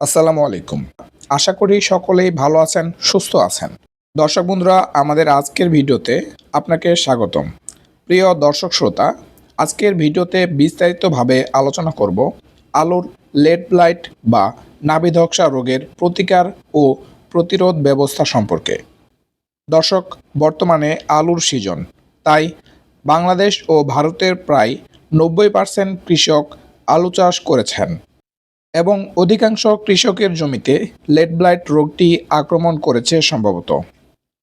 আসসালামু আলাইকুম। আশা করি সকলেই ভালো আছেন, সুস্থ আছেন। দর্শক বন্ধুরা, আমাদের আজকের ভিডিওতে আপনাকে স্বাগতম। প্রিয় দর্শক শ্রোতা, আজকের ভিডিওতে বিস্তারিতভাবে আলোচনা করব আলুর লেড ব্লাইট বা নাভিধক্সা রোগের প্রতিকার ও প্রতিরোধ ব্যবস্থা সম্পর্কে। দর্শক, বর্তমানে আলুর সিজন, তাই বাংলাদেশ ও ভারতের প্রায় নব্বই পার্সেন্ট কৃষক আলু চাষ করেছেন। এবং অধিকাংশ কৃষকের জমিতে লেড ব্লাইট রোগটি আক্রমণ করেছে সম্ভবত।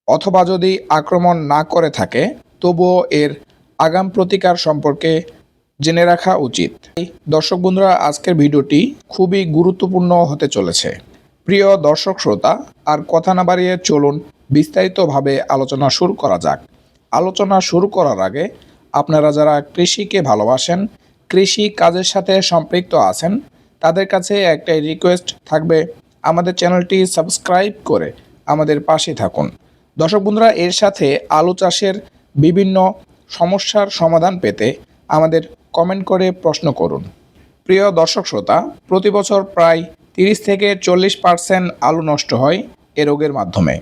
অথবা যদি আক্রমণ না করে থাকে, তবুও এর আগাম প্রতিকার সম্পর্কে জেনে রাখা উচিত। দর্শক বন্ধুরা, আজকের ভিডিওটি খুবই গুরুত্বপূর্ণ হতে চলেছে। প্রিয় দর্শক শ্রোতা, আর কথা না বাড়িয়ে চলুন বিস্তারিতভাবে আলোচনা শুরু করা যাক। আলোচনা শুরু করার আগে আপনারা যারা কৃষিকে ভালোবাসেন, কৃষি কাজের সাথে সম্পৃক্ত আছেন তাদের কাছে একটাই রিকোয়েস্ট থাকবে। আমাদের চ্যানেলটি সাবস্ক্রাইব করে আমাদের পাশে থাকুন। দর্শক বন্ধুরা, এর সাথে আলু চাষের বিভিন্ন সমস্যার সমাধান পেতে আমাদের কমেন্ট করে প্রশ্ন করুন। প্রিয় দর্শক শ্রোতা, প্রতি বছর প্রায় তিরিশ থেকে চল্লিশ পার্সেন্ট আলু নষ্ট হয় এ রোগের মাধ্যমে।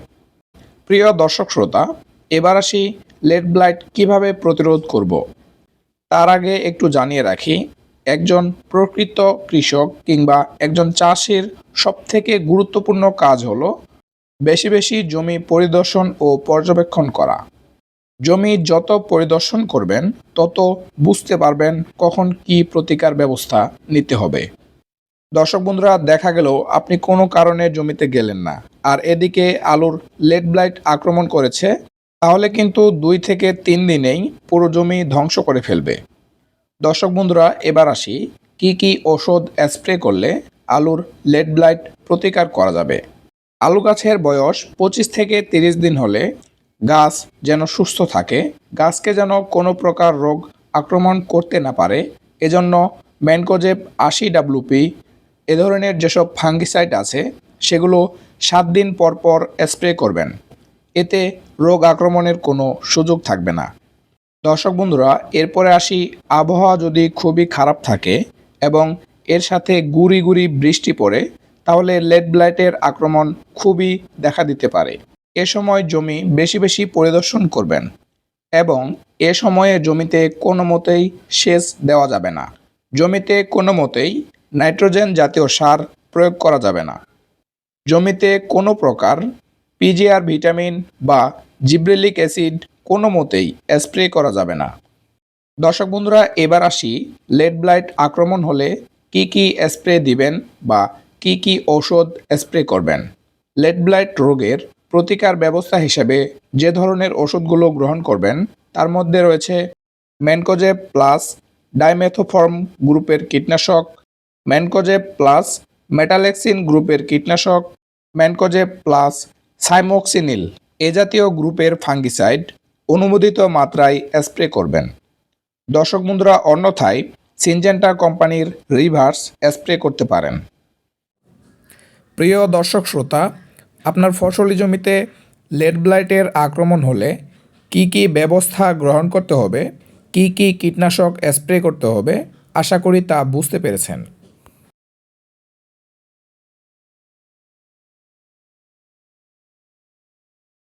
প্রিয় দর্শক শ্রোতা, এবার আসি লেড ব্লাইট কীভাবে প্রতিরোধ করব। তার আগে একটু জানিয়ে রাখি একজন প্রকৃত কৃষক কিংবা একজন চাষির সবথেকে গুরুত্বপূর্ণ কাজ হলো বেশি বেশি জমি পরিদর্শন ও পর্যবেক্ষণ করা। জমি যত পরিদর্শন করবেন, তত বুঝতে পারবেন কখন কি প্রতিকার ব্যবস্থা নিতে হবে। দর্শক বন্ধুরা, দেখা গেল আপনি কোনো কারণে জমিতে গেলেন না আর এদিকে আলুর লেড ব্লাইট আক্রমণ করেছে, তাহলে কিন্তু দুই থেকে তিন দিনেই পুরো জমি ধ্বংস করে ফেলবে। দর্শক বন্ধুরা, এবার আসি কি কি ওষুধ স্প্রে করলে আলুর লেড ব্লাইট প্রতিকার করা যাবে। আলু গাছের বয়স পঁচিশ থেকে তিরিশ দিন হলে গাছ যেন সুস্থ থাকে, গাছকে যেন কোনো প্রকার রোগ আক্রমণ করতে না পারে, এজন্য ম্যানকোজেব আশি ডাব্লুপি এ ধরনের যেসব ফাঙ্গিসাইড আছে, সেগুলো সাত দিন পর পর স্প্রে করবেন। এতে রোগ আক্রমণের কোনো সুযোগ থাকবে না। দর্শক বন্ধুরা, এরপরে আসি, আবহাওয়া যদি খুবই খারাপ থাকে এবং এর সাথে গুড়ি গুড়ি বৃষ্টি পড়ে, তাহলে লেড ব্লাইটের আক্রমণ খুবই দেখা দিতে পারে। এ সময় জমি বেশি বেশি পরিদর্শন করবেন এবং এ সময়ে জমিতে কোনো মতেই সেচ দেওয়া যাবে না। জমিতে কোনো মতেই নাইট্রোজেন জাতীয় সার প্রয়োগ করা যাবে না। জমিতে কোনো প্রকার পিজিআর ভিটামিন বা জিব্রেলিক অ্যাসিড কোনো মতেই স্প্রে করা যাবে না। দর্শক বন্ধুরা, এবার আসি লেড ব্লাইট আক্রমণ হলে কি কি স্প্রে দিবেন বা কি কি ঔষধ স্প্রে করবেন? লেড ব্লাইট রোগের প্রতিকার ব্যবস্থা হিসেবে যে ধরনের ওষুধগুলো গ্রহণ করবেন, তার মধ্যে রয়েছে ম্যানকোজেব প্লাস ডাইমেথোফর্ম গ্রুপের কীটনাশক, ম্যানকোজেব প্লাস মেটালেক্সিন গ্রুপের কীটনাশক, ম্যানকোজেব প্লাস সাইমোক্সিনিল এ জাতীয় গ্রুপের ফাঙ্গিসাইড অনুমোদিত মাত্রায় স্প্রে করবেন। দর্শক বন্ধুরা, অন্যথায় সিনজেন্টা কোম্পানির রিভার্স স্প্রে করতে পারেন। প্রিয় দর্শক শ্রোতা, আপনার ফসলি জমিতে লেড ব্লাইটের আক্রমণ হলে কি কি ব্যবস্থা গ্রহণ করতে হবে, কি কি কীটনাশক স্প্রে করতে হবে, আশা করি তা বুঝতে পেরেছেন।